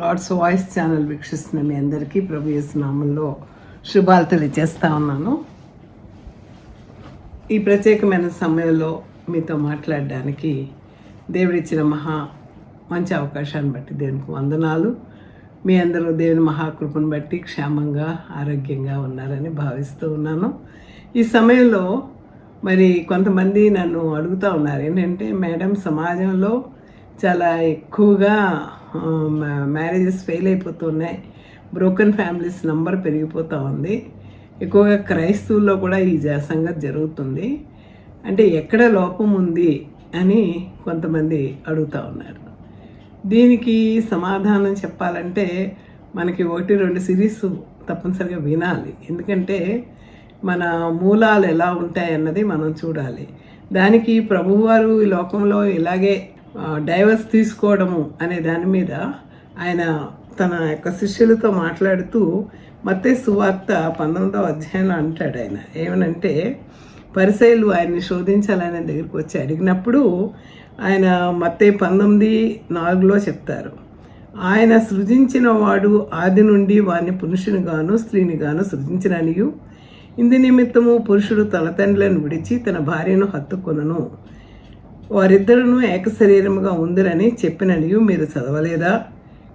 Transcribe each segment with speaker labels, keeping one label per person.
Speaker 1: Lord's voice channel వీక్షిస్తున్న మీ అందరికీ ప్రభు నామంలో శుభాలు తెలియజేస్తా ఉన్నాను ఈ ప్రత్యేకమైన సమయంలో మీతో మాట్లాడడానికి దేవుడిచ్చిన మహా మంచి అవకాశాన్ని బట్టి దేవునికి వందనాలు మీ అందరూ దేవుని మహాకృపను బట్టి క్షేమంగా ఆరోగ్యంగా ఉన్నారని భావిస్తూ ఉన్నాను ఈ సమయంలో మరి కొంతమంది నన్ను అడుగుతూ ఉన్నారు ఏంటంటే మేడం సమాజంలో చాలా ఎక్కువగా మ్యారేజెస్ ఫెయిల్ అయిపోతున్నాయి బ్రోకెన్ ఫ్యామిలీస్ నంబర్ పెరిగిపోతూ ఉంది ఎక్కువగా క్రైస్తవుల్లో కూడా ఈ సంగతి జరుగుతుంది అంటే ఎక్కడ లోపం ఉంది అని కొంతమంది అడుగుతూ ఉన్నారు దీనికి సమాధానం చెప్పాలంటే మనకి ఒకటి రెండు సిరీస్ తప్పనిసరిగా వినాలి ఎందుకంటే మన మూలాలు ఎలా ఉంటాయన్నది మనం చూడాలి దానికి ప్రభువారు ఈ లోకంలో ఇలాగే డైవర్స్ తీసుకోవడము అనే దాని మీద ఆయన తన యొక్క శిష్యులతో మాట్లాడుతూ మత్తే సువార్త పంతొమ్మిదవ అధ్యాయంలో అంటాడు ఆయన ఏమనంటే పరిసైలు ఆయన్ని శోధించాలని దగ్గరికి వచ్చి అడిగినప్పుడు ఆయన మత్తే పంతొమ్మిది నాలుగులో చెప్తారు ఆయన సృజించిన వాడు ఆది నుండి వారిని పురుషుని గాను స్త్రీని గాను సృజించిననియు ఇందు నిమిత్తము పురుషుడు తలతండ్రులను విడిచి తన భార్యను హత్తుకొనను వారిద్దరూ ఏకశరీరముగా ఉందిరని చెప్పిననియు మీరు చదవలేదా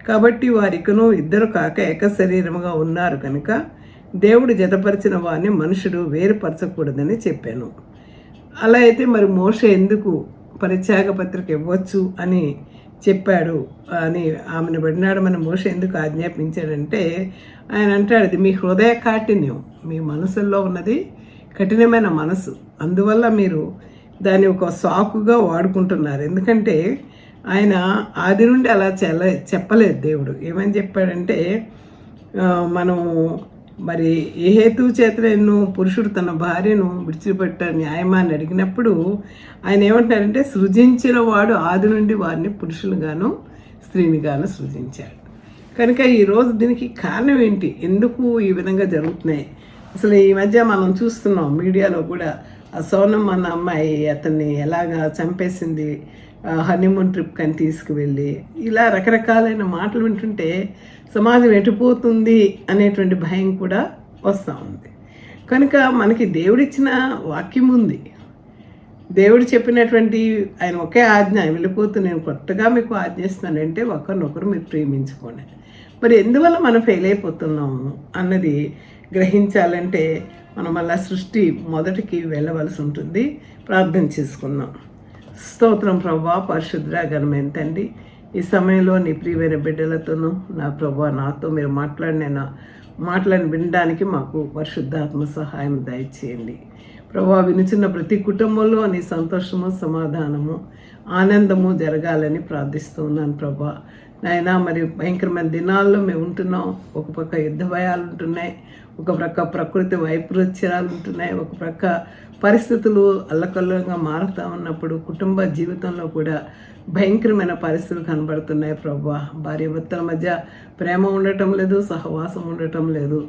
Speaker 1: కాబట్టి వారికను ఇద్దరు కాక ఏకశరీరముగా ఉన్నారు కనుక దేవుడు జతపరిచిన వారిని మనుషుడు వేరుపరచకూడదని చెప్పాను అలా అయితే మరి మోష ఎందుకు పరిత్యాగ పత్రిక ఇవ్వచ్చు అని చెప్పాడు అని ఆమెను మన మోష ఎందుకు ఆజ్ఞాపించాడంటే ఆయన అంటాడు ఇది మీ హృదయ కాఠిన్యం మీ మనసుల్లో ఉన్నది కఠినమైన మనసు అందువల్ల మీరు దాన్ని ఒక సాకుగా వాడుకుంటున్నారు ఎందుకంటే ఆయన ఆది నుండి అలా చెల్ల చెప్పలేదు దేవుడు ఏమని చెప్పాడంటే మనం మరి ఏ హేతు చేత నేను పురుషుడు తన భార్యను విడిచిపెట్ట న్యాయమా అని అడిగినప్పుడు ఆయన ఏమంటారంటే సృజించిన వాడు ఆది నుండి వారిని పురుషులుగాను స్త్రీనిగాను సృజించాడు కనుక ఈరోజు దీనికి కారణం ఏంటి ఎందుకు ఈ విధంగా జరుగుతున్నాయి అసలు ఈ మధ్య మనం చూస్తున్నాం మీడియాలో కూడా ఆ సోనం అన్న అమ్మాయి అతన్ని ఎలాగా చంపేసింది హనీమూన్ ట్రిప్ కానీ తీసుకువెళ్ళి ఇలా రకరకాలైన మాటలు వింటుంటే సమాజం ఎటుపోతుంది అనేటువంటి భయం కూడా వస్తూ ఉంది కనుక మనకి దేవుడిచ్చిన వాక్యం ఉంది దేవుడు చెప్పినటువంటి ఆయన ఒకే ఆజ్ఞ వెళ్ళిపోతూ నేను కొత్తగా మీకు ఆజ్ఞిస్తున్నానంటే ఒకరినొకరు మీరు ప్రేమించుకోండి మరి ఎందువల్ల మనం ఫెయిల్ అయిపోతున్నాము అన్నది గ్రహించాలంటే మనం మళ్ళా సృష్టి మొదటికి వెళ్ళవలసి ఉంటుంది ప్రార్థన చేసుకుందాం స్తోత్రం ప్రభా పరిశుద్ర గణమైన తండ్రి ఈ సమయంలో నీ ప్రియమైన బిడ్డలతోనూ నా ప్రభా నాతో మీరు మాట్లాడిన మాట్లాడి వినడానికి మాకు పరిశుద్ధాత్మ సహాయం దయచేయండి ప్రభా వినిచిన ప్రతి కుటుంబంలో నీ సంతోషము సమాధానము ఆనందము జరగాలని ప్రార్థిస్తున్నాను ప్రభా నాయన మరి భయంకరమైన దినాల్లో మేము ఉంటున్నాం ఒక పక్క యుద్ధ భయాలు ఉంటున్నాయి ఒక ప్రక్క ప్రకృతి వైపరీత్యాలు ఉంటున్నాయి ఒక ప్రక్క పరిస్థితులు అల్లకల్లంగా మారుతూ ఉన్నప్పుడు కుటుంబ జీవితంలో కూడా భయంకరమైన పరిస్థితులు కనబడుతున్నాయి ప్రభు భార్య భర్తల మధ్య ప్రేమ ఉండటం లేదు సహవాసం ఉండటం లేదు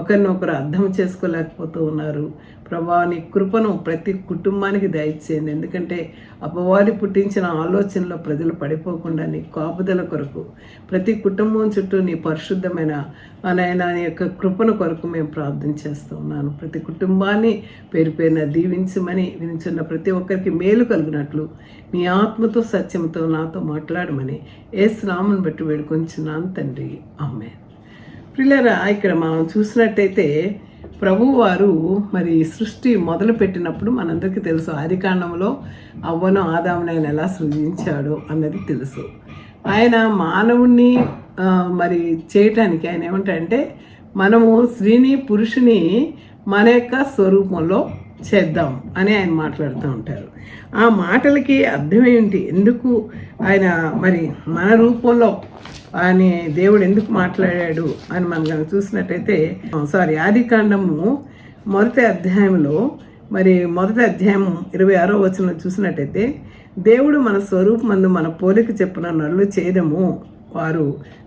Speaker 1: ఒకరినొకరు అర్థం చేసుకోలేకపోతూ ఉన్నారు ప్రభా నీ కృపను ప్రతి కుటుంబానికి దయచేయండి ఎందుకంటే అపవాది పుట్టించిన ఆలోచనలో ప్రజలు పడిపోకుండా నీ కాపుదల కొరకు ప్రతి కుటుంబం చుట్టూ నీ పరిశుద్ధమైన నాయన నీ యొక్క కృపను కొరకు మేము ప్రార్థన చేస్తూ ఉన్నాను ప్రతి కుటుంబాన్ని పేరు పేరున దీవించమని వినిచున్న ప్రతి ఒక్కరికి మేలు కలిగినట్లు నీ ఆత్మతో సత్యం విశ్వాసముతో నాతో మాట్లాడమని ఏ స్నామను బట్టి వేడుకొంచున్నాను తండ్రి అమ్మే పిల్లరా ఇక్కడ మనం చూసినట్టయితే ప్రభువారు మరి సృష్టి మొదలుపెట్టినప్పుడు మనందరికీ తెలుసు ఆదికాండంలో అవ్వను ఆదామును ఎలా సృజించాడు అన్నది తెలుసు ఆయన మానవుణ్ణి మరి చేయటానికి ఆయన ఏమంటాడంటే మనము స్త్రీని పురుషుని మన యొక్క స్వరూపంలో చేద్దాం అని ఆయన మాట్లాడుతూ ఉంటారు ఆ మాటలకి అర్థం ఏంటి ఎందుకు ఆయన మరి మన రూపంలో ఆయన దేవుడు ఎందుకు మాట్లాడాడు అని మనం కనుక చూసినట్టయితే సారీ ఆది కాండము మొదటి అధ్యాయంలో మరి మొదటి అధ్యాయం ఇరవై ఆరో వచ్చిన చూసినట్టయితే దేవుడు మన స్వరూపమందు మన పోలిక చెప్పిన నల్లు చేయడము వారు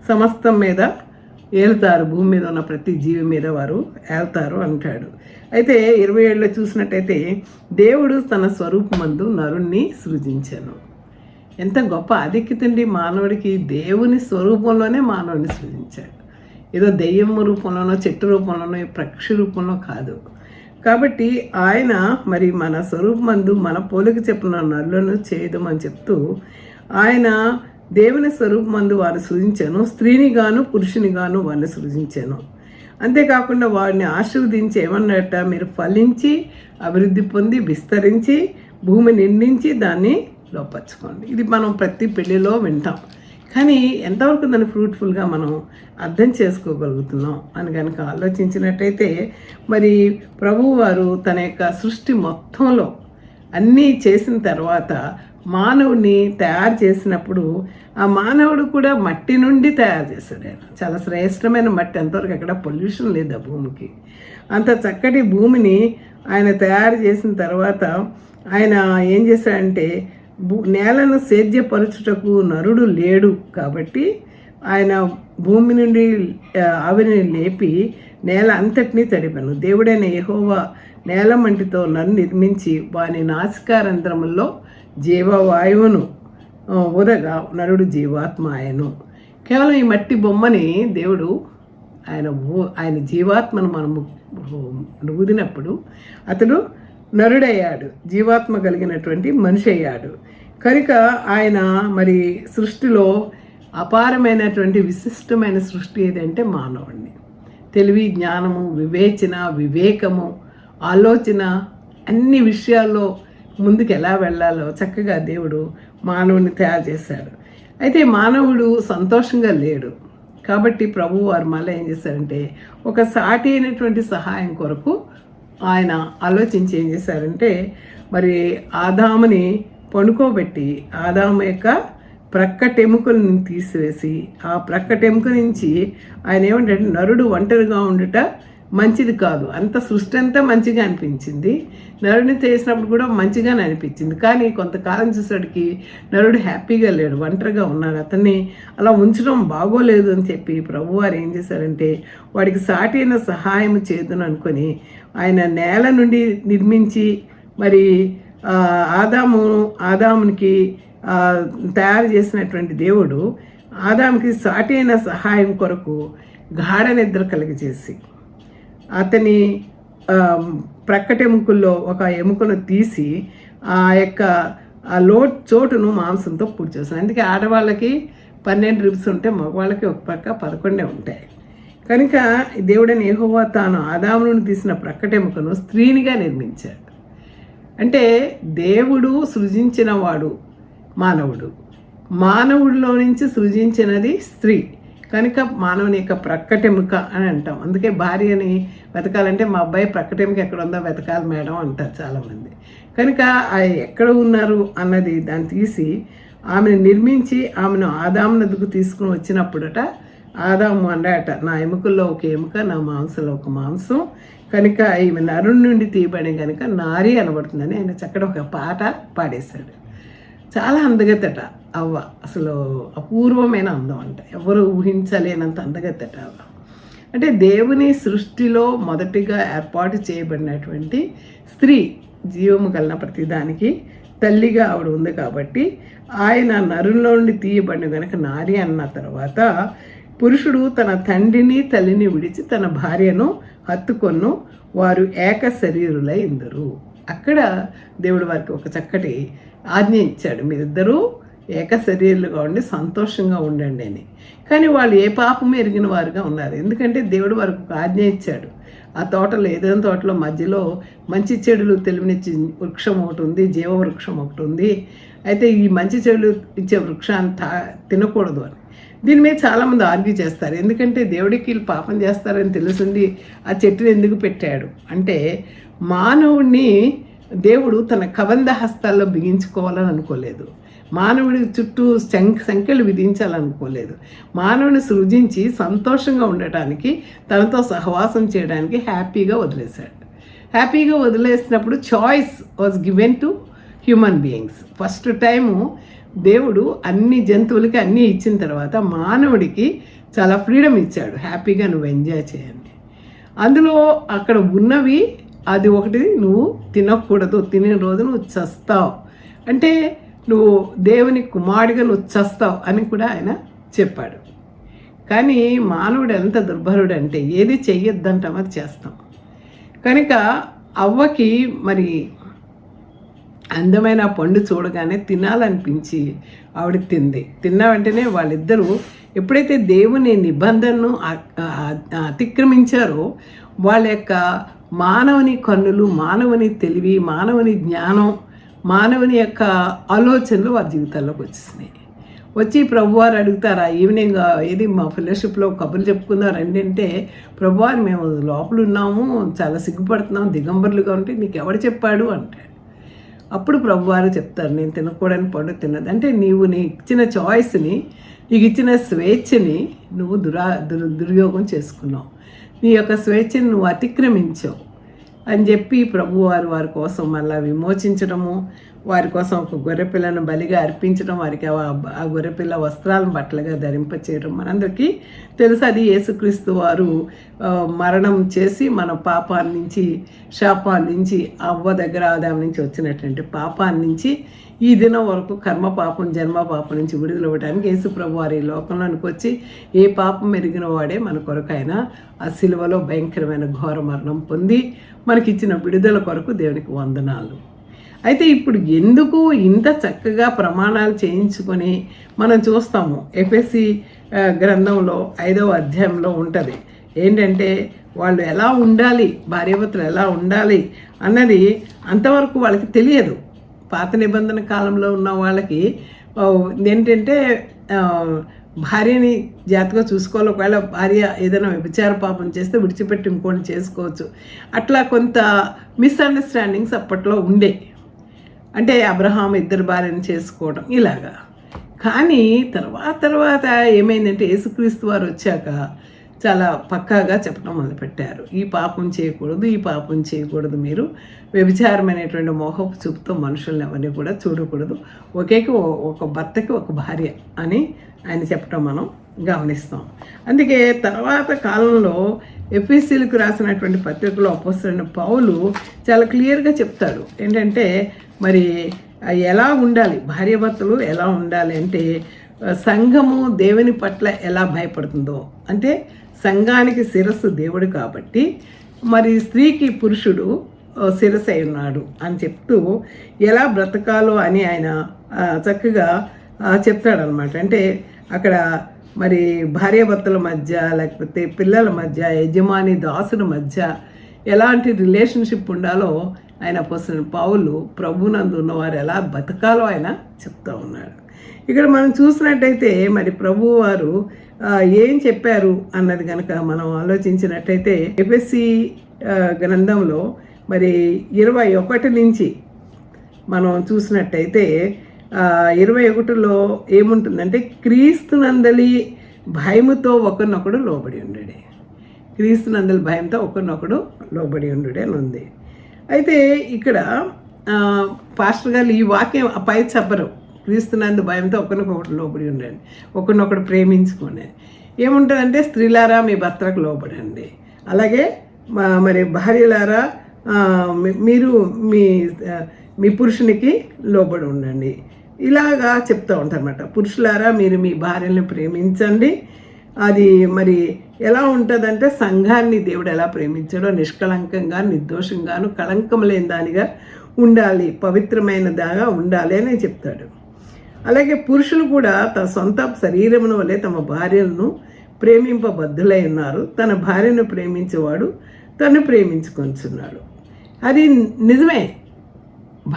Speaker 1: సమస్తం మీద ఏలుతారు భూమి మీద ఉన్న ప్రతి జీవి మీద వారు ఏలుతారు అంటాడు అయితే ఇరవై ఏళ్ళలో చూసినట్టయితే దేవుడు తన స్వరూపమందు నరుణ్ణి సృజించను ఎంత గొప్ప ఆధిక్యతండి మానవుడికి దేవుని స్వరూపంలోనే మానవుడిని సృజించాడు ఏదో దెయ్యం రూపంలోనో చెట్టు రూపంలోనో పక్షి రూపంలో కాదు కాబట్టి ఆయన మరి మన స్వరూపమందు మన పోలిక చెప్పిన నల్లను చేయదమని చెప్తూ ఆయన దేవుని స్వరూపం మందు వారిని సృజించాను స్త్రీని గాను పురుషుని గాను వారిని సృజించాను అంతేకాకుండా వారిని ఆశీర్వదించి ఏమన్నట్ట మీరు ఫలించి అభివృద్ధి పొంది విస్తరించి భూమి నిండించి దాన్ని లోపరచుకోండి ఇది మనం ప్రతి పెళ్లిలో వింటాం కానీ ఎంతవరకు దాన్ని ఫ్రూట్ఫుల్గా మనం అర్థం చేసుకోగలుగుతున్నాం అని కనుక ఆలోచించినట్టయితే మరి ప్రభువారు తన యొక్క సృష్టి మొత్తంలో అన్నీ చేసిన తర్వాత మానవుని తయారు చేసినప్పుడు ఆ మానవుడు కూడా మట్టి నుండి తయారు చేశాడు ఆయన చాలా శ్రేష్టమైన మట్టి అంతవరకు అక్కడ పొల్యూషన్ లేదు ఆ భూమికి అంత చక్కటి భూమిని ఆయన తయారు చేసిన తర్వాత ఆయన ఏం చేశాడంటే భూ నేలను సేద్యపరచుటకు నరుడు లేడు కాబట్టి ఆయన భూమి నుండి ఆవిరిని లేపి నేల అంతటినీ తడిపాను దేవుడైన యహోవా నేల మంటితో నన్ను నిర్మించి వాని నాసికారంధ్రముల్లో జీవవాయువును ఉదగా నరుడు జీవాత్మ ఆయను కేవలం ఈ మట్టి బొమ్మని దేవుడు ఆయన ఆయన జీవాత్మను మనము ఊదినప్పుడు అతడు నరుడయ్యాడు జీవాత్మ కలిగినటువంటి మనిషి అయ్యాడు కనుక ఆయన మరి సృష్టిలో అపారమైనటువంటి విశిష్టమైన సృష్టి ఏదంటే మానవుడిని తెలివి జ్ఞానము వివేచన వివేకము ఆలోచన అన్ని విషయాల్లో ముందుకు ఎలా వెళ్ళాలో చక్కగా దేవుడు మానవుని తయారు చేశాడు అయితే మానవుడు సంతోషంగా లేడు కాబట్టి ప్రభు వారు మళ్ళీ ఏం చేశారంటే ఒక సాటి అయినటువంటి సహాయం కొరకు ఆయన ఆలోచించి ఏం చేశారంటే మరి ఆదాముని పండుకోబెట్టి ఆదాము యొక్క ప్రక్కటెముకలను తీసివేసి ఆ ప్రక్కటెముక నుంచి ఆయన ఏమంటే నరుడు ఒంటరిగా ఉండుట మంచిది కాదు అంత సృష్టి అంతా మంచిగా అనిపించింది నరుడిని చేసినప్పుడు కూడా మంచిగానే అనిపించింది కానీ కొంతకాలం చూసేటికి నరుడు హ్యాపీగా లేడు ఒంటరిగా ఉన్నాడు అతన్ని అలా ఉంచడం బాగోలేదు అని చెప్పి ప్రభువారు ఏం చేశారంటే వాడికి సాటి అయిన సహాయం చేద్దని అనుకొని ఆయన నేల నుండి నిర్మించి మరి ఆదాము ఆదామునికి తయారు చేసినటువంటి దేవుడు ఆదాముకి సాటి అయిన సహాయం కొరకు గాఢ నిద్ర కలిగజేసి అతని ప్రక్కటెముకల్లో ఒక ఎముకను తీసి ఆ యొక్క ఆ లో చోటును మాంసంతో పూర్తి చేస్తాను అందుకే ఆడవాళ్ళకి పన్నెండు రిబ్స్ ఉంటే మగవాళ్ళకి ఒక పక్క పదకొండే ఉంటాయి కనుక దేవుడని ఏహోవా తాను ఆదామును తీసిన ప్రక్కటెముకను స్త్రీనిగా నిర్మించాడు అంటే దేవుడు సృజించిన వాడు మానవుడు మానవుడిలో నుంచి సృజించినది స్త్రీ కనుక మానవుని యొక్క ప్రక్కటెముక అని అంటాం అందుకే భార్యని వెతకాలంటే మా అబ్బాయి ప్రక్కటెముక ఎక్కడ ఉందో వెతకాలి మేడం అంటారు చాలామంది కనుక ఎక్కడ ఉన్నారు అన్నది దాన్ని తీసి ఆమెను నిర్మించి ఆమెను ఆదామునదుకు తీసుకుని వచ్చినప్పుడట ఆదాము అన్నాట నా ఎముకల్లో ఒక ఎముక నా మాంసంలో ఒక మాంసం కనుక ఈమె నరుణ్ నుండి తీయబడి కనుక నారి అనబడుతుందని ఆయన చక్కటి ఒక పాట పాడేశాడు చాలా అందగత్తట అవ్వ అసలు అపూర్వమైన అందం అంట ఎవరు ఊహించలేనంత అందగత్తట అవ్వ అంటే దేవుని సృష్టిలో మొదటిగా ఏర్పాటు చేయబడినటువంటి స్త్రీ జీవము కలిగిన ప్రతిదానికి తల్లిగా ఆవిడ ఉంది కాబట్టి ఆయన నరుల్లో నుండి తీయబడిన కనుక నారి అన్న తర్వాత పురుషుడు తన తండ్రిని తల్లిని విడిచి తన భార్యను హత్తుకొన్ను వారు ఏక శరీరులై ఇందరు అక్కడ దేవుడు వారికి ఒక చక్కటి ఆజ్ఞ ఇచ్చాడు మీరిద్దరూ ఏకశరీరులుగా ఉండి సంతోషంగా ఉండండి అని కానీ వాళ్ళు ఏ పాపం ఎరిగిన వారుగా ఉన్నారు ఎందుకంటే దేవుడు వారికి ఒక ఆజ్ఞ ఇచ్చాడు ఆ తోటలో ఏదైనా తోటలో మధ్యలో మంచి చెడులు తెలివినిచ్చి వృక్షం ఒకటి ఉంది జీవ వృక్షం ఒకటి ఉంది అయితే ఈ మంచి చెడులు ఇచ్చే వృక్షాన్ని తా తినకూడదు అని దీని మీద చాలామంది ఆర్గ్యూ చేస్తారు ఎందుకంటే దేవుడికి వీళ్ళు పాపం చేస్తారని తెలుసుంది ఆ చెట్టుని ఎందుకు పెట్టాడు అంటే మానవుడిని దేవుడు తన కబంధ హస్తాల్లో బిగించుకోవాలని అనుకోలేదు మానవుడి చుట్టూ శంఖ సంఖ్యలు విధించాలనుకోలేదు మానవుని సృజించి సంతోషంగా ఉండటానికి తనతో సహవాసం చేయడానికి హ్యాపీగా వదిలేశాడు హ్యాపీగా వదిలేసినప్పుడు choice was given to human beings first time దేవుడు అన్ని జంతువులకి అన్నీ ఇచ్చిన తర్వాత మానవుడికి చాలా ఫ్రీడమ్ ఇచ్చాడు హ్యాపీగా నువ్వు ఎంజాయ్ చేయండి అందులో అక్కడ ఉన్నవి అది ఒకటి నువ్వు తినకూడదు తినే రోజు నువ్వు చస్తావు అంటే నువ్వు దేవుని కుమారుడిగా నువ్వు చస్తావు అని కూడా ఆయన చెప్పాడు కానీ మానవుడు ఎంత దుర్భరుడు అంటే ఏది చెయ్యొద్దంటాం అది చేస్తాం కనుక అవ్వకి మరి అందమైన పండు చూడగానే తినాలనిపించి ఆవిడ తింది తిన్న వెంటనే వాళ్ళిద్దరూ ఎప్పుడైతే దేవుని నిబంధనను అతిక్రమించారో వాళ్ళ యొక్క మానవుని కన్నులు మానవుని తెలివి మానవుని జ్ఞానం మానవుని యొక్క ఆలోచనలు వారి జీవితాల్లోకి వచ్చేసినాయి వచ్చి ప్రభువారు అడుగుతారా ఈవినింగ్ ఏది మా ఫెలోషిప్లో కబుర్లు చెప్పుకుందాం రండి అంటే ప్రభువారు మేము లోపల ఉన్నాము చాలా సిగ్గుపడుతున్నాం దిగంబరులుగా ఉంటే నీకు ఎవడు చెప్పాడు అంటాడు అప్పుడు ప్రభువారు చెప్తారు నేను తినకూడని పండు తినదు అంటే నీవు నీ ఇచ్చిన చాయిస్ని నీకు ఇచ్చిన స్వేచ్ఛని నువ్వు దురా దుర్యోగం చేసుకున్నావు నీ యొక్క స్వేచ్ఛని నువ్వు అతిక్రమించావు అని చెప్పి ప్రభువారు వారి కోసం మళ్ళా విమోచించడము వారి కోసం ఒక గొర్రెపిల్లను బలిగా అర్పించడం వారికి ఆ గొర్రెపిల్ల వస్త్రాలను బట్టలుగా ధరింపచేయడం మనందరికీ తెలుసు అది యేసుక్రీస్తు వారు మరణం చేసి మన పాపాన్నించి శాపాన్నించి నుంచి అవ్వ దగ్గర ఆదాం నుంచి వచ్చినటువంటి పాపాన్నించి ఈ దినం వరకు కర్మ పాపం జన్మ పాపం నుంచి విడుదల ఇవ్వడానికి యేసుప్రభు వారి లోకంలోనికి వచ్చి ఏ పాపం మెరిగిన వాడే మన కొరకైనా ఆ సిలువలో భయంకరమైన ఘోర మరణం పొంది మనకిచ్చిన విడుదల కొరకు దేవునికి వందనాలు అయితే ఇప్పుడు ఎందుకు ఇంత చక్కగా ప్రమాణాలు చేయించుకొని మనం చూస్తాము ఎఫ్ఎస్సి గ్రంథంలో ఐదవ అధ్యాయంలో ఉంటుంది ఏంటంటే వాళ్ళు ఎలా ఉండాలి భార్యభర్తలు ఎలా ఉండాలి అన్నది అంతవరకు వాళ్ళకి తెలియదు పాత నిబంధన కాలంలో ఉన్న వాళ్ళకి ఏంటంటే భార్యని జాతగా చూసుకోవాలి ఒకవేళ భార్య ఏదైనా విచార పాపం చేస్తే విడిచిపెట్టి ఇంకోటి చేసుకోవచ్చు అట్లా కొంత మిస్అండర్స్టాండింగ్స్ అప్పట్లో ఉండే అంటే అబ్రహాం ఇద్దరు భార్యను చేసుకోవడం ఇలాగా కానీ తర్వాత తర్వాత ఏమైందంటే యేసుక్రీస్తు వారు వచ్చాక చాలా పక్కాగా చెప్పడం మొదలుపెట్టారు ఈ పాపం చేయకూడదు ఈ పాపం చేయకూడదు మీరు వ్యభిచారమైనటువంటి మోహపు చూపుతో మనుషుల్ని అవన్నీ కూడా చూడకూడదు ఒకేకి ఒక భర్తకి ఒక భార్య అని ఆయన చెప్పడం మనం గమనిస్తాం అందుకే తర్వాత కాలంలో ఎఫ్ఎస్సీలకు రాసినటువంటి పత్రికలో అపోస్తున్న పౌలు చాలా క్లియర్గా చెప్తాడు ఏంటంటే మరి ఎలా ఉండాలి భార్యభర్తలు ఎలా ఉండాలి అంటే సంఘము దేవుని పట్ల ఎలా భయపడుతుందో అంటే సంఘానికి శిరస్సు దేవుడు కాబట్టి మరి స్త్రీకి పురుషుడు శిరస్సు అయి ఉన్నాడు అని చెప్తూ ఎలా బ్రతకాలో అని ఆయన చక్కగా చెప్తాడనమాట అంటే అక్కడ మరి భార్యాభర్తల మధ్య లేకపోతే పిల్లల మధ్య యజమాని దాసుల మధ్య ఎలాంటి రిలేషన్షిప్ ఉండాలో ఆయన పోసిన పావులు ప్రభునందు ఉన్నవారు ఎలా బతకాలో ఆయన చెప్తూ ఉన్నాడు ఇక్కడ మనం చూసినట్టయితే మరి ప్రభు వారు ఏం చెప్పారు అన్నది కనుక మనం ఆలోచించినట్టయితే ఎపిఎస్సి గ్రంథంలో మరి ఇరవై ఒకటి నుంచి మనం చూసినట్టయితే ఇరవై ఒకటిలో ఏముంటుందంటే క్రీస్తునందలి భయముతో ఒకరినొకడు లోబడి ఉండడే క్రీస్తునందలి భయంతో ఒకరినొకడు లోబడి ఉండడే అని ఉంది అయితే ఇక్కడ పాస్టర్ గారు ఈ వాక్యం పై చెప్పరు క్రీస్తునందు భయంతో ఒకరికొకటి లోబడి ఉండండి ఒకరినొకటి ప్రేమించుకోండి ఏముంటుందంటే స్త్రీలారా మీ భర్తకు లోపడండి అలాగే మరి భార్యలారా మీరు మీ మీ పురుషునికి లోబడి ఉండండి ఇలాగా చెప్తూ ఉంటారన్నమాట పురుషులారా మీరు మీ భార్యలను ప్రేమించండి అది మరి ఎలా ఉంటుందంటే సంఘాన్ని దేవుడు ఎలా ప్రేమించాడో నిష్కళంకంగా నిర్దోషంగాను కళంకం లేని దానిగా ఉండాలి పవిత్రమైన దాగా ఉండాలి అని చెప్తాడు అలాగే పురుషులు కూడా తన సొంత శరీరమును వలె తమ భార్యలను ప్రేమింపబద్ధులై ఉన్నారు తన భార్యను ప్రేమించేవాడు తను ప్రేమించుకొంచున్నాడు అది నిజమే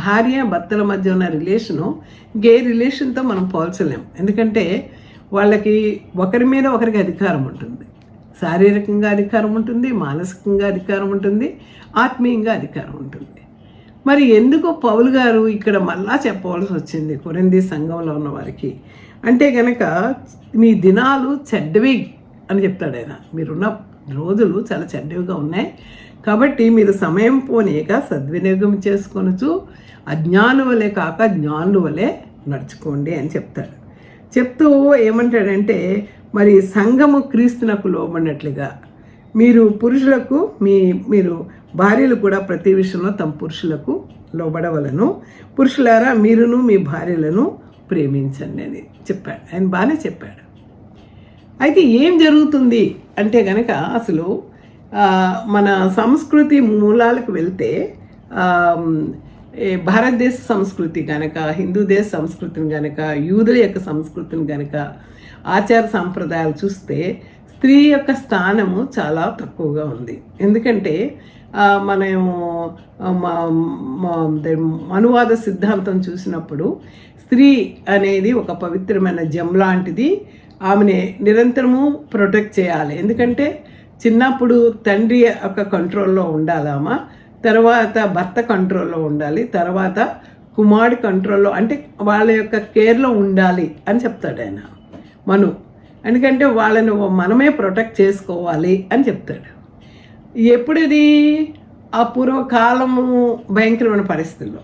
Speaker 1: భార్య భర్తల మధ్య ఉన్న రిలేషను గే రిలేషన్తో మనం పోల్చలేం ఎందుకంటే వాళ్ళకి ఒకరి మీద ఒకరికి అధికారం ఉంటుంది శారీరకంగా అధికారం ఉంటుంది మానసికంగా అధికారం ఉంటుంది ఆత్మీయంగా అధికారం ఉంటుంది మరి ఎందుకో పౌలు గారు ఇక్కడ మళ్ళా చెప్పవలసి వచ్చింది కొరంది సంఘంలో ఉన్న వారికి అంటే కనుక మీ దినాలు చెడ్డవి అని చెప్తాడు ఆయన మీరున్న రోజులు చాలా చెడ్డవిగా ఉన్నాయి కాబట్టి మీరు సమయం పోనీక సద్వినియోగం చేసుకొనచ్చు అజ్ఞానుల వలె కాక జ్ఞానుల వలె నడుచుకోండి అని చెప్తాడు చెప్తూ ఏమంటాడంటే మరి సంఘము క్రీస్తునకు లోబడినట్లుగా మీరు పురుషులకు మీ మీరు భార్యలు కూడా ప్రతి విషయంలో తమ పురుషులకు లోబడవలను పురుషులారా మీరును మీ భార్యలను ప్రేమించండి అని చెప్పాడు ఆయన బాగానే చెప్పాడు అయితే ఏం జరుగుతుంది అంటే కనుక అసలు మన సంస్కృతి మూలాలకు వెళ్తే భారతదేశ సంస్కృతి కనుక హిందూ దేశ సంస్కృతిని కనుక యూదుల యొక్క సంస్కృతిని కనుక ఆచార సాంప్రదాయాలు చూస్తే స్త్రీ యొక్క స్థానము చాలా తక్కువగా ఉంది ఎందుకంటే మనం అనువాద సిద్ధాంతం చూసినప్పుడు స్త్రీ అనేది ఒక పవిత్రమైన జమ్ లాంటిది ఆమెని నిరంతరము ప్రొటెక్ట్ చేయాలి ఎందుకంటే చిన్నప్పుడు తండ్రి యొక్క కంట్రోల్లో ఉండాలామా తర్వాత భర్త కంట్రోల్లో ఉండాలి తర్వాత కుమారుడి కంట్రోల్లో అంటే వాళ్ళ యొక్క కేర్లో ఉండాలి అని చెప్తాడు ఆయన మను ఎందుకంటే వాళ్ళని మనమే ప్రొటెక్ట్ చేసుకోవాలి అని చెప్తాడు ఎప్పుడది ఆ పూర్వకాలము భయంకరమైన పరిస్థితుల్లో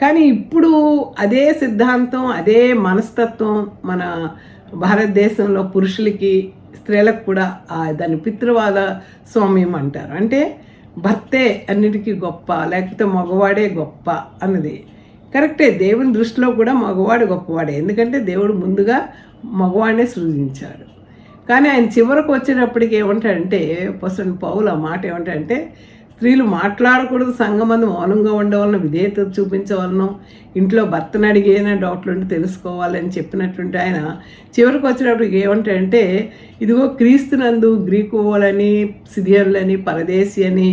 Speaker 1: కానీ ఇప్పుడు అదే సిద్ధాంతం అదే మనస్తత్వం మన భారతదేశంలో పురుషులకి స్త్రీలకు కూడా దాన్ని పితృవాద స్వామ్యం అంటారు అంటే భర్తే అన్నిటికీ గొప్ప లేకపోతే మగవాడే గొప్ప అన్నది కరెక్టే దేవుని దృష్టిలో కూడా మగవాడు గొప్పవాడే ఎందుకంటే దేవుడు ముందుగా మగవాడే సృజించాడు కానీ ఆయన చివరకు వచ్చేటప్పటికి ఏమంటాడంటే పసం పౌలు ఆ మాట ఏమంటాడంటే స్త్రీలు మాట్లాడకూడదు సంఘమంది మౌనంగా ఉండవలను విధేయత చూపించవలను ఇంట్లో భర్తను అడిగేన డౌట్లు ఉంటే తెలుసుకోవాలని చెప్పినట్టుంటే ఆయన చివరికి వచ్చినప్పటికి ఏమంటాడంటే ఇదిగో క్రీస్తునందు వాళ్ళని సిరియన్లని పరదేశీ అని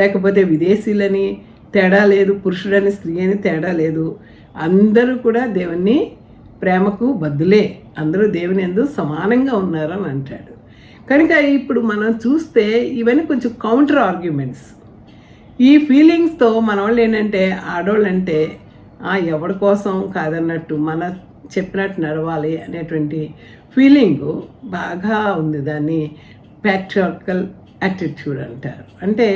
Speaker 1: లేకపోతే విదేశీలని తేడా లేదు పురుషుడని స్త్రీ అని తేడా లేదు అందరూ కూడా దేవుణ్ణి ప్రేమకు బద్దులే అందరూ దేవుని ఎందు సమానంగా ఉన్నారని అంటాడు కనుక ఇప్పుడు మనం చూస్తే ఇవన్నీ కొంచెం కౌంటర్ ఆర్గ్యుమెంట్స్ ఈ ఫీలింగ్స్తో మన వాళ్ళు ఏంటంటే ఆడవాళ్ళంటే ఎవడి కోసం కాదన్నట్టు మన చెప్పినట్టు నడవాలి అనేటువంటి ఫీలింగ్ బాగా ఉంది దాన్ని ప్యాట్రియాటికల్ యాటిట్యూడ్ అంటారు అంటే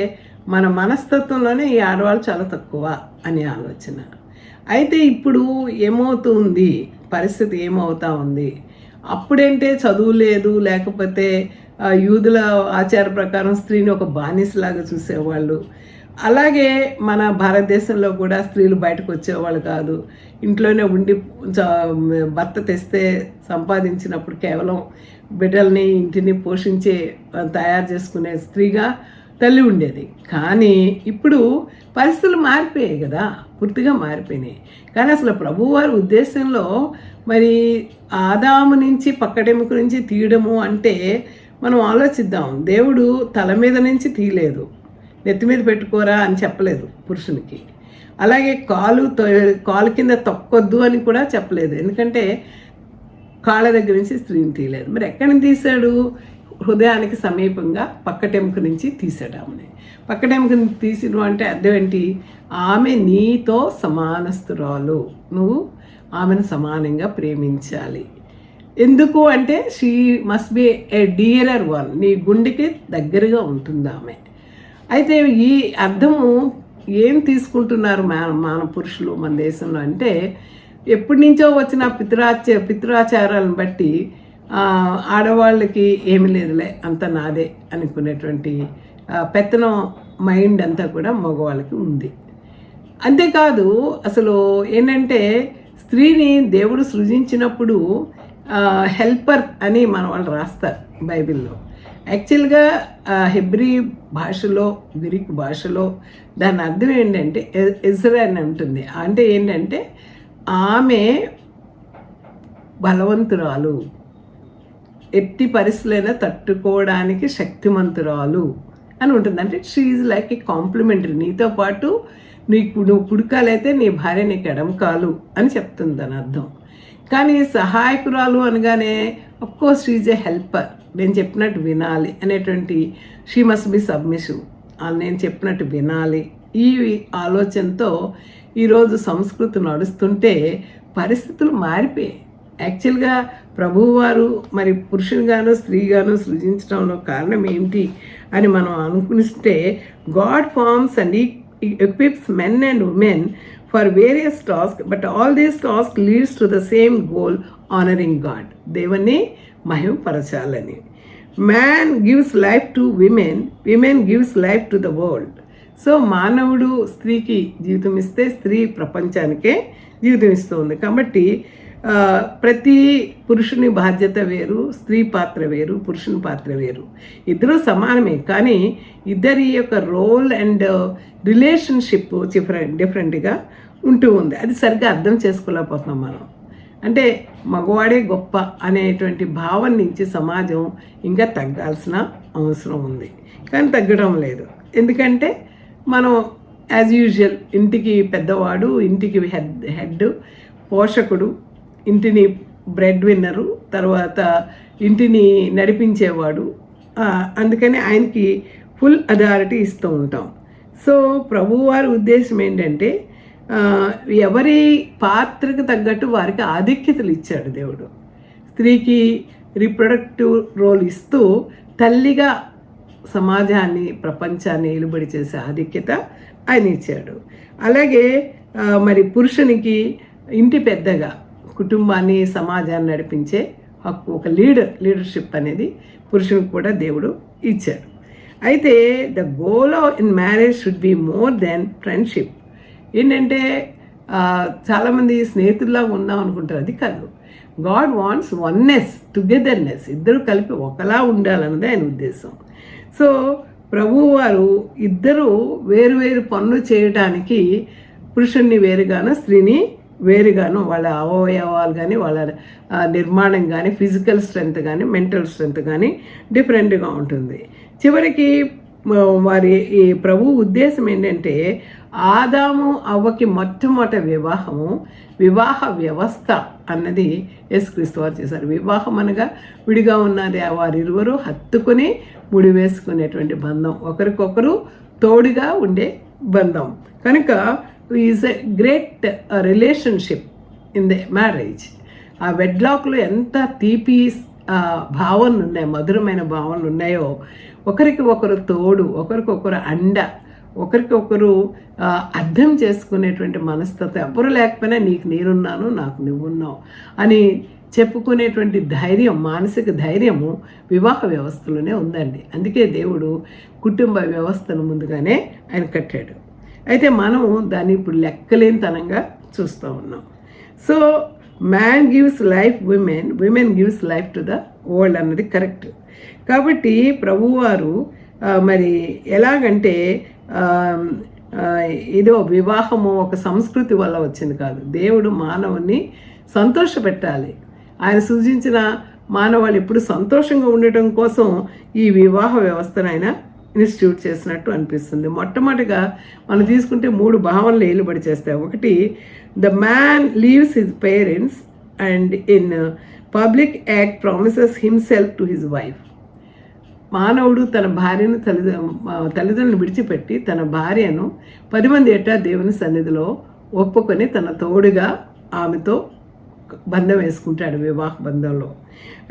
Speaker 1: మన మనస్తత్వంలోనే ఈ ఆడవాళ్ళు చాలా తక్కువ అనే ఆలోచన అయితే ఇప్పుడు ఏమవుతుంది పరిస్థితి ఏమవుతా ఉంది అప్పుడేంటే చదువు లేదు లేకపోతే యూదుల ఆచార ప్రకారం స్త్రీని ఒక బానిసలాగా చూసేవాళ్ళు అలాగే మన భారతదేశంలో కూడా స్త్రీలు బయటకు వచ్చేవాళ్ళు కాదు ఇంట్లోనే ఉండి భర్త తెస్తే సంపాదించినప్పుడు కేవలం బిడ్డల్ని ఇంటిని పోషించే తయారు చేసుకునే స్త్రీగా తల్లి ఉండేది కానీ ఇప్పుడు పరిస్థితులు మారిపోయాయి కదా పూర్తిగా మారిపోయినాయి కానీ అసలు ప్రభువారి ఉద్దేశంలో మరి ఆదాము నుంచి పక్కటెముక నుంచి తీయడము అంటే మనం ఆలోచిద్దాం దేవుడు తల మీద నుంచి తీయలేదు నెత్తి మీద పెట్టుకోరా అని చెప్పలేదు పురుషునికి అలాగే కాలు కాలు కింద తొక్కొద్దు అని కూడా చెప్పలేదు ఎందుకంటే కాళ్ళ దగ్గర నుంచి స్త్రీని తీయలేదు మరి ఎక్కడిని తీశాడు హృదయానికి సమీపంగా పక్కటెముక నుంచి తీసాడు ఆమెని పక్కటెముక నుంచి తీసిన అంటే అర్థం ఏంటి ఆమె నీతో సమానస్తురాలు నువ్వు ఆమెను సమానంగా ప్రేమించాలి ఎందుకు అంటే she must be a dearer one నీ గుండెకి దగ్గరగా ఉంటుంది ఆమె అయితే ఈ అర్థము ఏం తీసుకుంటున్నారు మా మన పురుషులు మన దేశంలో అంటే ఎప్పటి నుంచో వచ్చిన పితృాచ పితృచారాలను బట్టి ఆడవాళ్ళకి ఏమి లేదులే అంత నాదే అనుకునేటువంటి పెత్తనం మైండ్ అంతా కూడా మగవాళ్ళకి ఉంది అంతేకాదు అసలు ఏంటంటే స్త్రీని దేవుడు సృజించినప్పుడు హెల్పర్ అని మన వాళ్ళు రాస్తారు బైబిల్లో యాక్చువల్గా హెబ్రి భాషలో గ్రీక్ భాషలో దాని అర్థం ఏంటంటే ఇజ్రా అని ఉంటుంది అంటే ఏంటంటే ఆమె బలవంతురాలు ఎట్టి పరిస్థితులైనా తట్టుకోవడానికి శక్తిమంతురాలు అని ఉంటుంది అంటే షీఈ్ లైక్ ఏ కాంప్లిమెంటరీ నీతో పాటు నీకు నువ్వు పుడకాలైతే నీ భార్య నీకు కాలు అని చెప్తుంది దాని అర్థం కానీ సహాయకురాలు అనగానే అఫ్కోర్స్ షీఈ్ ఏ హెల్పర్ నేను చెప్పినట్టు వినాలి అనేటువంటి షీ మస్ట్ బి సబ్మిషివ్ నేను చెప్పినట్టు వినాలి ఈ ఆలోచనతో ఈరోజు సంస్కృతి నడుస్తుంటే పరిస్థితులు మారిపోయాయి యాక్చువల్గా ప్రభువారు మరి పురుషునిగాను స్త్రీగాను సృజించడంలో కారణం ఏమిటి అని మనం అనుకునిస్తే god forms and equips men and women for various task but all these task leads to the same goal honouring god దేవుని మహిమపరచాలని man gives life to women women gives life to the world so మానవుడు స్త్రీకి జీవితం ఇస్తే స్త్రీ ప్రపంచానికే జీవితం ఇస్తుంది కాబట్టి ప్రతి పురుషుని బాధ్యత వేరు స్త్రీ పాత్ర వేరు పురుషుని పాత్ర వేరు ఇద్దరు సమానమే కానీ ఇద్దరి యొక్క రోల్ అండ్ రిలేషన్షిప్ డిఫరెంట్ డిఫరెంట్గా ఉంటూ ఉంది అది సరిగ్గా అర్థం చేసుకోలేకపోతున్నాం మనం అంటే మగవాడే గొప్ప అనేటువంటి భావం నుంచి సమాజం ఇంకా తగ్గాల్సిన అవసరం ఉంది కానీ తగ్గడం లేదు ఎందుకంటే మనం యాజ్ యూజువల్ ఇంటికి పెద్దవాడు ఇంటికి హెడ్ హెడ్ పోషకుడు ఇంటిని బ్రెడ్ విన్నరు తర్వాత ఇంటిని నడిపించేవాడు అందుకని ఆయనకి ఫుల్ అథారిటీ ఇస్తూ ఉంటాం సో ప్రభువారి ఉద్దేశం ఏంటంటే ఎవరి పాత్రకు తగ్గట్టు వారికి ఆధిక్యతలు ఇచ్చాడు దేవుడు స్త్రీకి రీప్రొడక్టివ్ రోల్ ఇస్తూ తల్లిగా సమాజాన్ని ప్రపంచాన్ని నిలబడి చేసే ఆధిక్యత ఆయన ఇచ్చాడు అలాగే మరి పురుషునికి ఇంటి పెద్దగా కుటుంబాన్ని సమాజాన్ని నడిపించే హక్కు ఒక లీడర్ లీడర్షిప్ అనేది పురుషునికి కూడా దేవుడు ఇచ్చాడు అయితే the goal in marriage should be more than friendship ఏంటంటే చాలామంది స్నేహితుల్లాగా ఉందాం అనుకుంటారు అది కాదు గాడ్ వాంట్స్ వన్నెస్ టుగెదర్నెస్ ఇద్దరు కలిపి ఒకలా ఉండాలన్నది ఆయన ఉద్దేశం సో వారు ఇద్దరు వేరు వేరు పనులు చేయడానికి పురుషుణ్ణి వేరుగాను స్త్రీని వేరుగాను వాళ్ళ అవయవాలు కానీ వాళ్ళ నిర్మాణం కానీ ఫిజికల్ స్ట్రెంగ్త్ కానీ మెంటల్ స్ట్రెంగ్త్ కానీ డిఫరెంట్గా ఉంటుంది చివరికి వారి ఈ ప్రభు ఉద్దేశం ఏంటంటే ఆదాము అవ్వకి మొట్టమొదటి వివాహము వివాహ వ్యవస్థ అన్నది యేసుక్రీస్తు వారు చేశారు వివాహం అనగా విడిగా ఉన్నది వారిరువరు హత్తుకుని ముడి వేసుకునేటువంటి బంధం ఒకరికొకరు తోడుగా ఉండే బంధం కనుక is a great relationship in the marriage ఆ వెడ్లాక్లో ఎంత తీపి భావనలు ఉన్నాయి మధురమైన భావనలు ఉన్నాయో ఒకరికి ఒకరు తోడు ఒకరికొకరు అండ ఒకరికొకరు అర్థం చేసుకునేటువంటి మనస్తత్వం ఎవరు లేకపోయినా నీకు నేనున్నాను నాకు నువ్వున్నావు అని చెప్పుకునేటువంటి ధైర్యం మానసిక ధైర్యము వివాహ వ్యవస్థలోనే ఉందండి అందుకే దేవుడు కుటుంబ వ్యవస్థను ముందుగానే ఆయన కట్టాడు అయితే మనం దాన్ని ఇప్పుడు లెక్కలేనితనంగా చూస్తూ ఉన్నాం so man gives life women women gives life to the world అన్నది కరెక్ట్ కాబట్టి ప్రభువారు మరి ఎలాగంటే ఏదో వివాహము ఒక సంస్కృతి వల్ల వచ్చింది కాదు దేవుడు మానవుని సంతోషపెట్టాలి ఆయన సూచించిన మానవాళ్ళు ఇప్పుడు సంతోషంగా ఉండటం కోసం ఈ వివాహ వ్యవస్థను ఆయన ఇన్స్టిట్యూట్ చేసినట్టు అనిపిస్తుంది మొట్టమొదటిగా మనం తీసుకుంటే మూడు భావనలు ఏలుబడి చేస్తాయి ఒకటి the man leaves his parents and in public act promises himself to his wife మానవుడు తన భార్యను తల్లిద తల్లిదండ్రులను విడిచిపెట్టి తన భార్యను పది మంది ఏటా దేవుని సన్నిధిలో ఒప్పుకొని తన తోడుగా ఆమెతో బంధం వేసుకుంటాడు వివాహ బంధంలో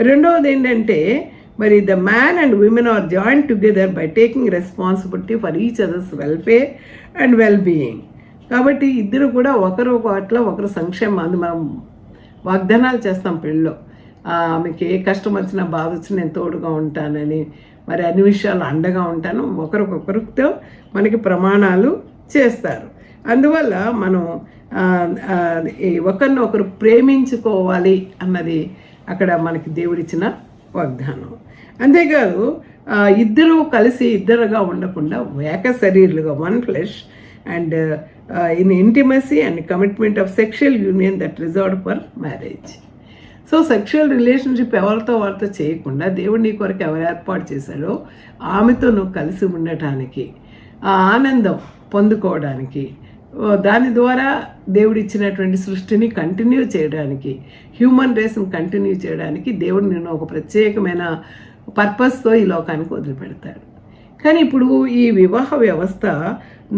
Speaker 1: రెండవది ఏంటంటే మరి the man and women are join together by taking responsibility for each others welfare and well being కాబట్టి ఇద్దరు కూడా ఒకరు ఒక ఒకరు సంక్షేమం అది మనం వాగ్దానాలు చేస్తాం పెళ్ళిలో మీకు ఏ కష్టం వచ్చినా బాధ వచ్చినా నేను తోడుగా ఉంటానని మరి అన్ని విషయాలు అండగా ఉంటాను ఒకరికొకరితో మనకి ప్రమాణాలు చేస్తారు అందువల్ల మనం ఒకరిని ఒకరు ప్రేమించుకోవాలి అన్నది అక్కడ మనకి దేవుడిచ్చిన వాగ్దానం అంతేకాదు ఇద్దరు కలిసి ఇద్దరుగా ఉండకుండా వేక శరీరులుగా one flesh and in intimacy and commitment of sexual union that reserved for marriage so sexual relationship ఎవరితో వారితో చేయకుండా దేవుడు నీ కొరకు ఎవరు ఏర్పాటు చేశాడో ఆమెతో నువ్వు కలిసి ఉండటానికి ఆ ఆనందం పొందుకోవడానికి దాని ద్వారా దేవుడిచ్చినటువంటి సృష్టిని కంటిన్యూ చేయడానికి హ్యూమన్ రేస్ని కంటిన్యూ చేయడానికి దేవుడు నేను ఒక ప్రత్యేకమైన పర్పస్తో ఈ లోకానికి వదిలిపెడతాడు కానీ ఇప్పుడు ఈ వివాహ వ్యవస్థ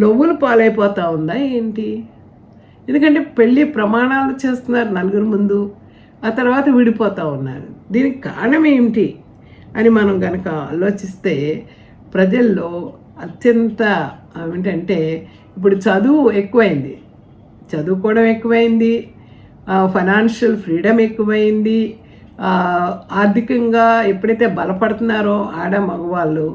Speaker 1: నవ్వులు పాలైపోతా ఉందా ఏంటి ఎందుకంటే పెళ్ళి ప్రమాణాలు చేస్తున్నారు నలుగురు ముందు ఆ తర్వాత విడిపోతూ ఉన్నారు దీనికి కారణం ఏమిటి అని మనం కనుక ఆలోచిస్తే ప్రజల్లో అత్యంత ఏమిటంటే ఇప్పుడు చదువు ఎక్కువైంది చదువుకోవడం ఎక్కువైంది ఫైనాన్షియల్ ఫ్రీడమ్ ఎక్కువైంది ఆర్థికంగా ఎప్పుడైతే బలపడుతున్నారో ఆడ మగవాళ్ళు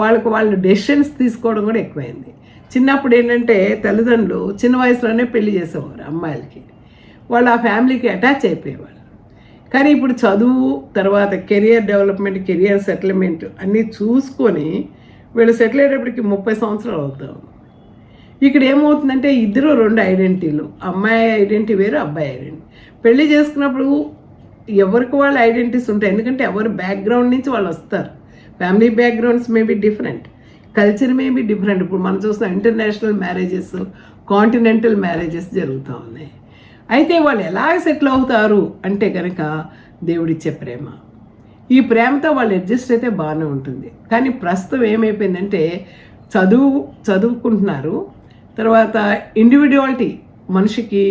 Speaker 1: వాళ్ళకు వాళ్ళు డెసిషన్స్ తీసుకోవడం కూడా ఎక్కువైంది చిన్నప్పుడు ఏంటంటే తల్లిదండ్రులు చిన్న వయసులోనే పెళ్లి చేసేవారు అమ్మాయిలకి వాళ్ళు ఆ ఫ్యామిలీకి అటాచ్ అయిపోయేవారు కానీ ఇప్పుడు చదువు తర్వాత కెరియర్ డెవలప్మెంట్ కెరియర్ సెటిల్మెంట్ అన్నీ చూసుకొని వీళ్ళు సెటిల్ అయ్యేటప్పటికి ముప్పై సంవత్సరాలు అవుతాం ఇక్కడ ఏమవుతుందంటే ఇద్దరు రెండు ఐడెంటిటీలు అమ్మాయి ఐడెంటిటీ వేరు అబ్బాయి ఐడెంటిటీ పెళ్లి చేసుకున్నప్పుడు ఎవరికి వాళ్ళ ఐడెంటిటీస్ ఉంటాయి ఎందుకంటే ఎవరి బ్యాక్గ్రౌండ్ నుంచి వాళ్ళు వస్తారు family backgrounds may be different culture may be different ఇప్పుడు మనం చూస్తున్న ఇంటర్నేషనల్ మ్యారేజెస్ కాంటినెంటల్ మ్యారేజెస్ జరుగుతూ ఉన్నాయి అయితే వాళ్ళు ఎలా సెటిల్ అవుతారు అంటే కనుక దేవుడిచ్చే ప్రేమ ఈ ప్రేమతో వాళ్ళు అడ్జస్ట్ అయితే బాగానే ఉంటుంది కానీ ప్రస్తుతం ఏమైపోయిందంటే చదువు చదువుకుంటున్నారు తర్వాత ఇండివిడ్యువాలిటీ మనిషికి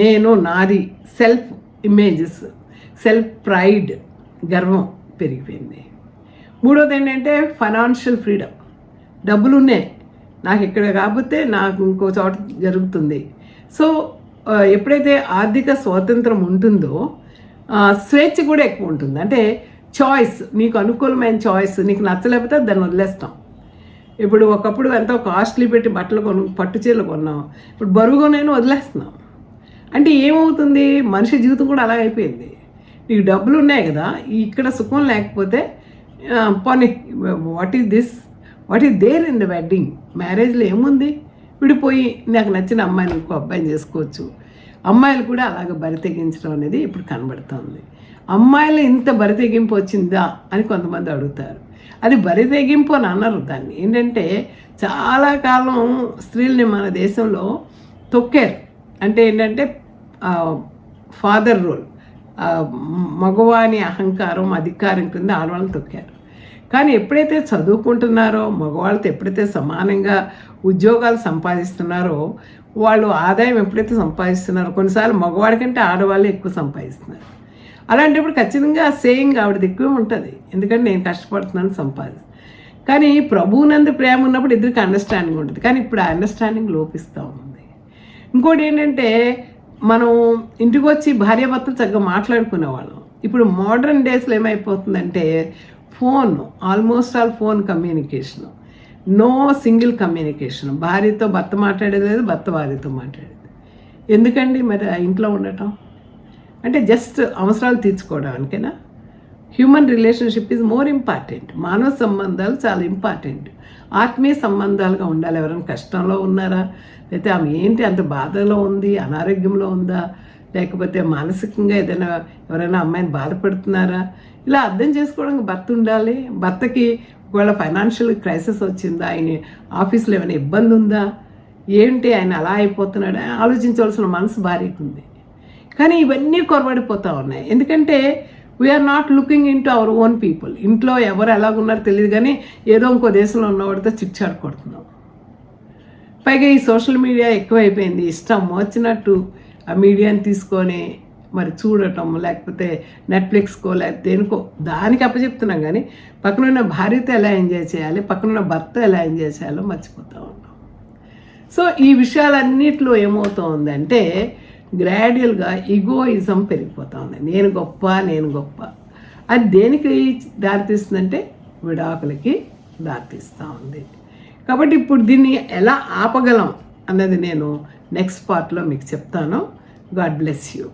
Speaker 1: నేను నాది సెల్ఫ్ ఇమేజెస్ సెల్ఫ్ ప్రైడ్ గర్వం పెరిగిపోయింది మూడోది ఏంటంటే ఫైనాన్షియల్ ఫ్రీడమ్ డబ్బులు ఉన్నాయి నాకు ఇక్కడ కాకపోతే నాకు ఇంకో చోట జరుగుతుంది సో ఎప్పుడైతే ఆర్థిక స్వాతంత్రం ఉంటుందో స్వేచ్ఛ కూడా ఎక్కువ ఉంటుంది అంటే చాయిస్ నీకు అనుకూలమైన చాయిస్ నీకు నచ్చలేకపోతే దాన్ని వదిలేస్తాం ఇప్పుడు ఒకప్పుడు ఎంతో కాస్ట్లీ పెట్టి బట్టలు కొను పట్టు చీరలు కొన్నాం ఇప్పుడు బరువుగా నేను వదిలేస్తున్నాం అంటే ఏమవుతుంది మనిషి జీవితం కూడా అలా అయిపోయింది నీకు డబ్బులు ఉన్నాయి కదా ఇక్కడ సుఖం లేకపోతే పోనీ what is this what is there in the wedding మ్యారేజ్లో ఏముంది విడిపోయి నాకు నచ్చిన అమ్మాయిని ఇంకో అబ్బాయిని చేసుకోవచ్చు అమ్మాయిలు కూడా అలాగ బరితెగించడం అనేది ఇప్పుడు కనబడుతుంది అమ్మాయిలు ఇంత బరితెగింపు వచ్చిందా అని కొంతమంది అడుగుతారు అది బరితెగింపు అని అన్నారు దాన్ని ఏంటంటే చాలా కాలం స్త్రీల్ని మన దేశంలో తొక్కారు అంటే ఏంటంటే ఫాదర్ రోల్ మగవాని అహంకారం అధికారం కింద ఆడవాళ్ళని తొక్కారు కానీ ఎప్పుడైతే చదువుకుంటున్నారో మగవాళ్ళతో ఎప్పుడైతే సమానంగా ఉద్యోగాలు సంపాదిస్తున్నారో వాళ్ళు ఆదాయం ఎప్పుడైతే సంపాదిస్తున్నారో కొన్నిసార్లు మగవాడి కంటే ఆడవాళ్ళే ఎక్కువ సంపాదిస్తున్నారు అలాంటప్పుడు ఖచ్చితంగా సేయింగ్ ఆవిడది ఎక్కువ ఉంటుంది ఎందుకంటే నేను కష్టపడుతున్నాను సంపాది కానీ ప్రభువునందు ప్రేమ ఉన్నప్పుడు ఇద్దరికి అండర్స్టాండింగ్ ఉంటుంది కానీ ఇప్పుడు ఆ అండర్స్టాండింగ్ లోపిస్తూ ఉంది ఇంకోటి ఏంటంటే మనం ఇంటికి వచ్చి భార్యాభర్తలు చక్కగా మాట్లాడుకునేవాళ్ళం ఇప్పుడు మోడర్న్ డేస్లో ఏమైపోతుందంటే phone almost all phone communication no single communication భార్యతో భర్త మాట్లాడేది లేదు భర్త భార్యతో మాట్లాడేది ఎందుకండి మరి ఇంట్లో ఉండటం అంటే జస్ట్ అవసరాలు తీర్చుకోవడానికైనా human relationship is more important మానవ సంబంధాలు చాలా ఇంపార్టెంట్ ఆత్మీయ సంబంధాలుగా ఉండాలి ఎవరైనా కష్టంలో ఉన్నారా లేకపోతే ఆమె ఏంటి అంత బాధలో ఉంది అనారోగ్యంలో ఉందా లేకపోతే మానసికంగా ఏదైనా ఎవరైనా అమ్మాయిని బాధపడుతున్నారా ఇలా అర్థం చేసుకోవడానికి భర్త ఉండాలి భర్తకి ఒకవేళ ఫైనాన్షియల్ క్రైసిస్ వచ్చిందా ఆయన ఆఫీస్లో ఏమైనా ఇబ్బంది ఉందా ఏంటి ఆయన అలా అయిపోతున్నాడు ఆలోచించవలసిన మనసు భారీగా ఉంది కానీ ఇవన్నీ కొరబడిపోతూ ఉన్నాయి ఎందుకంటే we are not looking into our own people ఇంట్లో ఎవరు ఎలాగున్నారో తెలియదు కానీ ఏదో ఇంకో దేశంలో ఉన్నవాడితో చిచ్చాడు కొడుతున్నాం పైగా ఈ సోషల్ మీడియా ఎక్కువైపోయింది ఇష్టం వచ్చినట్టు ఆ మీడియాని తీసుకొని మరి చూడటం లేకపోతే నెట్ఫ్లిక్స్కో లేకపోతే దేనికో దానికి అప్పచెప్తున్నాం కానీ పక్కనున్న భార్యతో ఎలా ఎంజాయ్ చేయాలి పక్కనున్న భర్త ఎలా ఎంజాయ్ చేయాలో మర్చిపోతూ ఉన్నాం సో ఈ విషయాలన్నిటిలో ఏమవుతోందంటే గ్రాడ్యువల్గా ఇగోయిజం పెరిగిపోతూ ఉంది నేను గొప్ప నేను గొప్ప అది దేనికి దారితీస్తుందంటే విడాకులకి దారితీస్తూ ఉంది కాబట్టి ఇప్పుడు దీన్ని ఎలా ఆపగలం అన్నది నేను నెక్స్ట్ పార్ట్లో మీకు చెప్తాను గాడ్ బ్లెస్ యూ